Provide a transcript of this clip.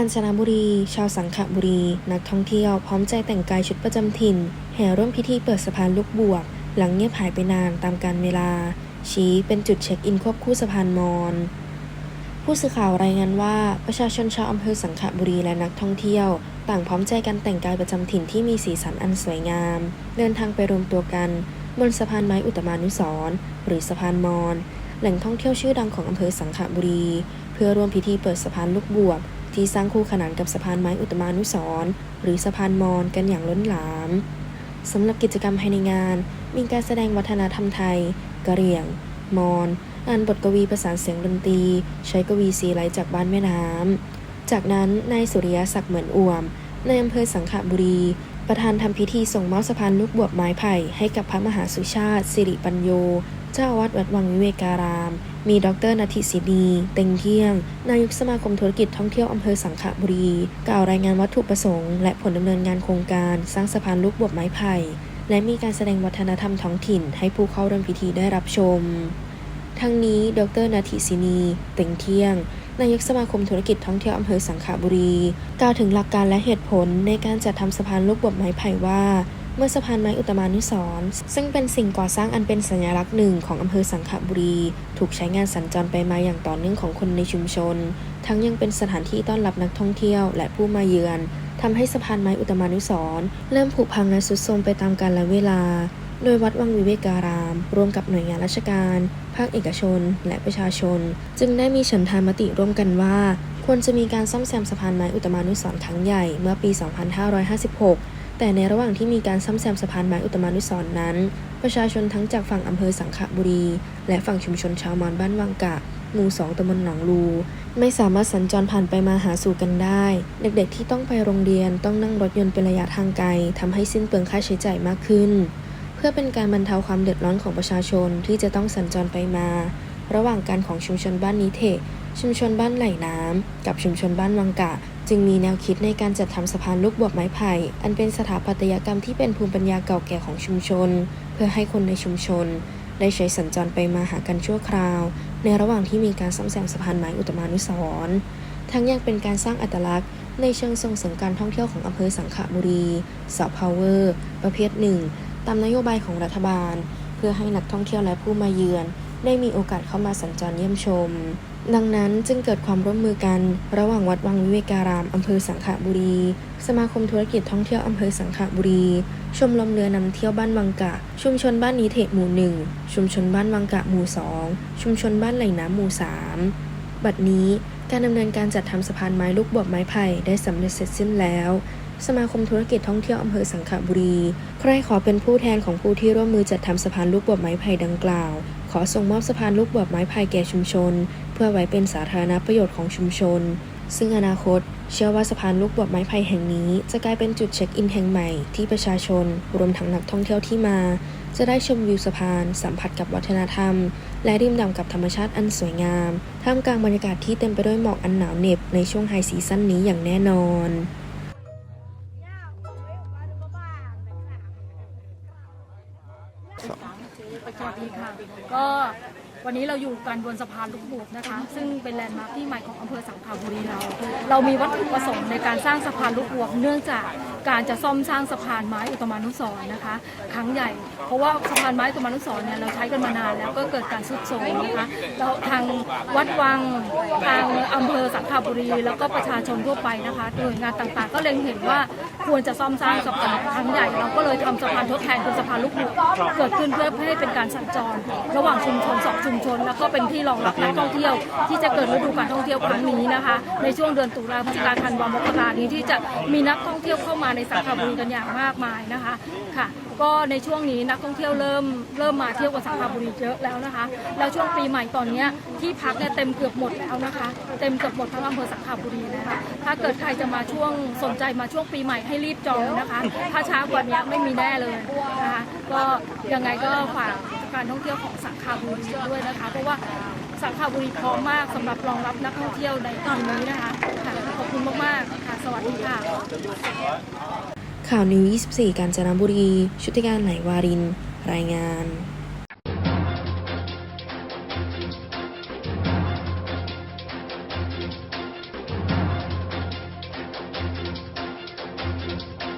กาญจนบุรี ชาวสังขบุรี นักท่องเที่ยวพร้อมใจแต่งกายชุดประจำถิ่น แห่ร่วมพิธีเปิดสะพานลูกบวก หลังเงียบหายไปนานตามกาลเวลา ชี้เป็นจุดเช็คอินควบคู่สะพานมอญผู้สื่อข่าวรายงานว่าประชาชนชาวอำเภอสังขบุรีและนักท่องเที่ยว ต่างพร้อมใจกันแต่งกายประจำถิ่นที่มีสีสันอันสวยงาม เดินทางไปรวมตัวกัน บนสะพานไม้อุตมานุสร์หรือสะพานมอญแหล่งท่องเที่ยวชื่อดังของอำเภอสังขบุรี เพื่อร่วมพิธีเปิดสะพานลูกบวก ที่สร้างคู่ขนานกับสะพานไม้อุตมานุสรณ์หรือสะพานมอญกันอย่างล้นหลามสำหรับกิจกรรมภายในงาน มีการแสดงวัฒนธรรมไทย กะเหรี่ยง มอญอ่านบทกวีประสานเสียงดนตรี ใช้กวีสีไหลจากบ้านแม่น้ำจากนั้นนายสุริยศักดิ์เหมือนอ่วมในอำเภอสังขบุรี ประธานทำพิธีส่งมอบสะพานลูกบวบไม้ไผ่ให้กับพระมหาสุชาติ สิริปัญโย จ้าอาวาดวัดวังวิเวการาม มีดรนาทิศินีเต็งเที่ยง นายกสมาคมธุรกิจท่องเที่ยวอำเภอสังขบุรี กล่าวรายงานวัตถุประสงค์ และผลดำเนินงานโครงการ สร้างสะพานลูกบวบไม้ไผ่ และมีการแสดงวัฒนธรรมท้องถิ่น ให้ผู้เข้าร่วมพิธีได้รับชม ทั้งนี้ดรนาทิศินีเต็งเที่ยงนายกสมาคมธุรกิจท่องเที่ยวอำเภอสังขบุรี กล่าวถึงหลักการและเหตุผลในการจัดทำสะพานลูกบวบไม้ไผ่ว่า เมื่อสะพานไม้อุตมานุสรณ์ซึ่งเป็นสิ่งก่อสร้างอันเป็นสัญลักษณ์หนึ่งของอำเภอสังขบุรี ถูกใช้งานสัญจรไปมาอย่างต่อเนื่องของคนในชุมชน ทั้งยังเป็นสถานที่ต้อนรับนักท่องเที่ยวและผู้มาเยือนทำให้สะพานไม้อุตมานุสรณ์เริ่มผุพังและทรุดโทรมไปตามกาลเวลา โดยวัดวังวิเวการาม ร่วมกับหน่วยงานราชการ ภาคเอกชน และประชาชน จึงได้มีฉันทามติร่วมกันว่า ควรจะมีการซ่อมแซมสะพานไม้อุตตมานุสรณ์ครั้งใหญ่เมื่อปี 2556 แต่ในระหว่างที่มีการซ่อมแซมสะพานไม้อุตมานุสร์นั้น ประชาชนทั้งจากฝั่งอำเภอสังขบุรี และฝั่งชุมชนชาวมอญบ้านวังกะหมู่สองตำบลหนองลู ไม่สามารถสัญจรผ่านไปมาหาสู่กันได้ เด็กๆที่ต้องไปโรงเรียนต้องนั่งรถยนต์เป็นระยะทางไกลทำให้สิ้นเปลืองค่าใช้จ่ายมากขึ้น เพื่อเป็นการบรรเทาความเดือดร้อนของประชาชนที่จะต้องสัญจรไปมา ระหว่างการของชุมชนบ้านนิเทศชุมชนบ้านไหลน้ำกับชุมชนบ้านวังกะ จึงมีแนวคิดในการจัดทำสะพานลูกบวบไม้ไผ่ อันเป็นสถาปัตยกรรมที่เป็นภูมิปัญญาเก่าแก่ของชุมชน เพื่อให้คนในชุมชน ได้ใช้สัญจรไปมาหากันชั่วคราว ในระหว่างที่มีการซ่อมแซมสะพานไม้อุตมานุสรณ์ทั้งยังเป็นการสร้างอัตลักษณ์ในเชิงส่งเสริมการท่องเที่ยวของอำเภอสังขบุรีสาวพาวเวอร์ ประเภทหนึ่ง ตามนโยบายของรัฐบาล เพื่อให้นักท่องเที่ยวและผู้มาเยือน ได้มีโอกาสเข้ามาสัญจรเยี่ยมชม ดังนั้นจึงเกิดความร่วมมือกันระหว่างวัดวังวิเวการามอำเภอสังขบุรี สมาคมธุรกิจท่องเที่ยวอำเภอสังขบุรี ชมรมเรือนำเที่ยวบ้านวังกะ ชุมชนบ้านนิเทศหมู่หนึ่งชุมชนบ้านวังกะหมู่สองชุมชนบ้านไหลน้ำหมู่สามบัดนี้การดำเนินการจัดทำสะพานไม้ลูกบวบไม้ไผ่ได้สำเร็จเสร็จสิ้นแล้ว สมาคมธุรกิจท่องเที่ยวอำเภอสังขบุรี ใครขอเป็นผู้แทนของผู้ที่ร่วมมือจัดทำสะพานลูกบวบไม้ไผ่ดังกล่าว ขอส่งมอบสะพานลูกบวบไม้ไผ่แก่ชุมชน เพื่อไว้เป็นสาธารณประโยชน์ของชุมชน ซึ่งอนาคต เชื่อว่าสะพานลูกบวบไม้ไผ่แห่งนี้ จะกลายเป็นจุดเช็คอินแห่งใหม่ที่ประชาชน รวมทั้งนักท่องเที่ยวที่มา จะได้ชมวิวสะพาน สัมผัสกับวัฒนธรรม และริมด่ำกับธรรมชาติอันสวยงาม ท่ามกลางบรรยากาศที่เต็มไปด้วยหมอกอันหนาวเหน็บในช่วงไฮซีซั่นนี้อย่างแน่นอน สวัสดีค่ะ ก็วันนี้เราอยู่กันบนสะพานลูกบวบนะคะ ซึ่งเป็นแลนด์มาร์คที่ใหม่ของอำเภอสังขบุรีเรา เรามีวัตถุประสงค์ในการสร้างสะพานลูกบวบเนื่องจากการจะซ่อมสร้างสะพานไม้อุตตมานุสรณ์นะคะ ครั้งใหญ่ เพราะว่าสะพานไม้อุตตมานุสรณ์เนี่ยเราใช้กันมานานแล้วก็เกิดการทรุดโทรมนะคะแล้วทางวัดวังทางอำเภอสังขบุรี แล้วก็ประชาชนทั่วไปนะคะหน่วยงานต่างๆ ก็เล็งเห็นว่าควรจะซ่อมสร้างสะพานครั้งใหญ่ เราก็เลยทำสะพานทดแทนเป็นสะพานลูกบวบเกิดขึ้นเพื่อให้เป็นการสัญจร ระหว่างชุมชนสองชุมชน แล้วก็เป็นที่รองรับนักท่องเที่ยว ที่จะเกิดฤดูการท่องเที่ยวครั้งนี้นะคะ ในช่วงเดือนตุลาพฤศจิกาธันวามกรานี้ที่จะมีนักท่องเที่ยวเข้ามาในสังขบุรีกันอย่างมากมายนะคะค่ะ ก็ในช่วงนี้นักท่องเที่ยวเริ่มเริ่มมาเที่ยวกับสังขบุรีเยอะแล้วนะคะ แล้วช่วงปีใหม่ตอนนี้ที่พักเนี่ยเต็มเกือบหมดแล้วนะคะ เต็มเกือบหมดทั้งอำเภอสังขบุรีนะคะ ถ้าเกิดใครจะมาช่วงสนใจมาช่วงปีใหม่ให้รีบจองนะคะ ถ้าช้ากว่านี้ไม่มีแน่เลยนะคะ ก็ยังไงก็ฝากการท่องเที่ยวของสังขบุรีด้วยนะคะ เพราะว่าสังขบุรีพร้อมมากสำหรับรองรับนักท่องเที่ยวในตอนนี้นะคะค่ะขอบคุณมากๆค่ะ สวัสดีค่ะ ข่าวนิว 24 กาญจนบุรี ชุติการไหลวาริน รายงาน